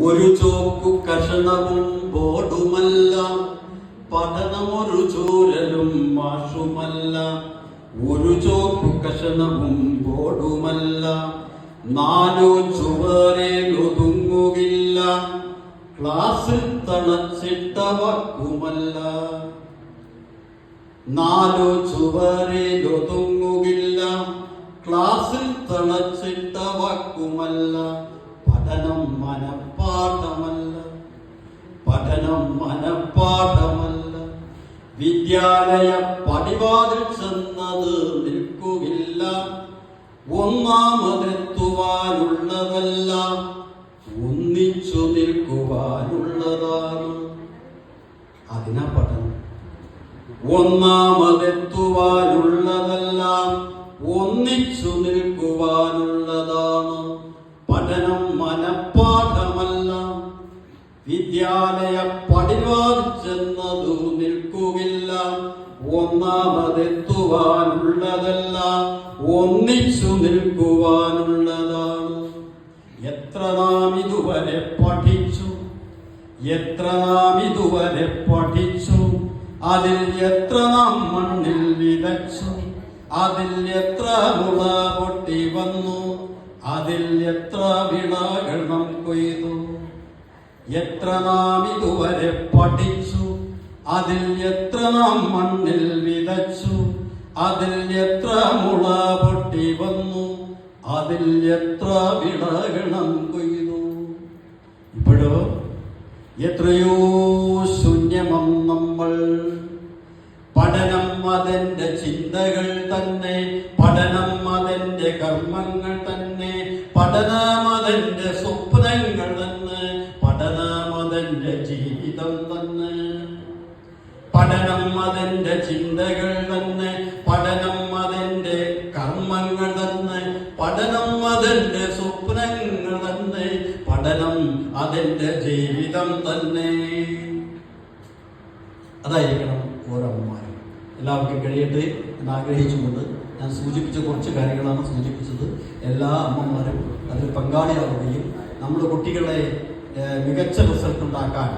ഒരു ചോക്കു കഷണവും ബോർഡുമല്ല പഠനമൊരു ചോരലും മാഷുമല്ല. ഒരു ചോക്കു കഷണവും ബോർഡുമല്ല നാലോ ചുവരേലൊതുങ്ങുകില്ല ക്ലാസ്സിൽ തണച്ചിട്ട വക്കുമല്ല നാലു ചുവരിൽ ഒതുങ്ങുകില്ല ക്ലാസ്സിൽ തണച്ചിട്ടവക്കുമല്ല പഠനം മനപ്പാഠമല്ല വിദ്യാലയ പടിവാതിൽ ചെന്നത് നിൽക്കുകില്ല. ഒന്നാമതെത്തുവാനുള്ളതല്ല ഒന്നിച്ചു നിൽക്കുവാനുള്ളതാണ്. അതിനാ പഠനം. ഒന്നാമതെത്തുവാനുള്ളതല്ല ഒന്നിച്ചു നിൽക്കുവാനുള്ളതാണ് വിദ്യാലയ പടിവാൽ ചെന്നതു നിൽക്കുകില്ല. ഒന്നാമതെത്തുവാനുള്ളതല്ല ഒന്നിച്ചു നിൽക്കുവാനുള്ളതാണ്. എത്ര നാം ഇതുവരെ പഠിച്ചു? എത്ര നാം ഇതുവരെ പഠിച്ചു? അതിൽ എത്ര നാം മണ്ണിൽ വിതച്ചു? അതിൽ എത്ര മുള പൊട്ടി വന്നു? അതിൽ എത്ര വിളകൾ കൊയ്തു? എത്ര നാം ഇതുവരെ പഠിച്ചു? അതിൽ എത്ര നാം മണ്ണിൽ വിതച്ചു? അതിൽ എത്ര മുള പൊട്ടി വന്നു? അതിൽ എത്ര വിളകണം കൊയ്തു? ഇപ്പോഴോ? എത്രയോ ശൂന്യമം നമ്മൾ. പഠനം അതെന്റെ ചിന്തകൾ തന്നെ പഠനം അതെന്റെ കർമ്മങ്ങൾ തന്നെ പഠനം അതെന്റെ പഠനം അതെന്റെ ജീവിതം തന്നെ പഠനം അതെന്റെ ചിന്തകൾ തന്നെ പഠനം അതെന്റെ കർമ്മങ്ങൾ തന്നെ. പഠനം അതെന്റെ സ്വപ്നങ്ങൾ തന്നെ. പഠനം അതെന്റെ ജീവിതം തന്നെ. അതായിരിക്കണം ഓരോ അമ്മമാരും എല്ലാവർക്കും കഴിയട്ടെ എന്ന് ആഗ്രഹിച്ചുകൊണ്ട് ഞാൻ സൂചിപ്പിച്ച കുറച്ച് കാര്യങ്ങളാണ് സൂചിപ്പിച്ചത്. എല്ലാ അമ്മമാരും അതിൽ പങ്കാളിയാവുകയും നമ്മുടെ കുട്ടികളെ മികച്ച റിസൾട്ട് ഉണ്ടാക്കാൻ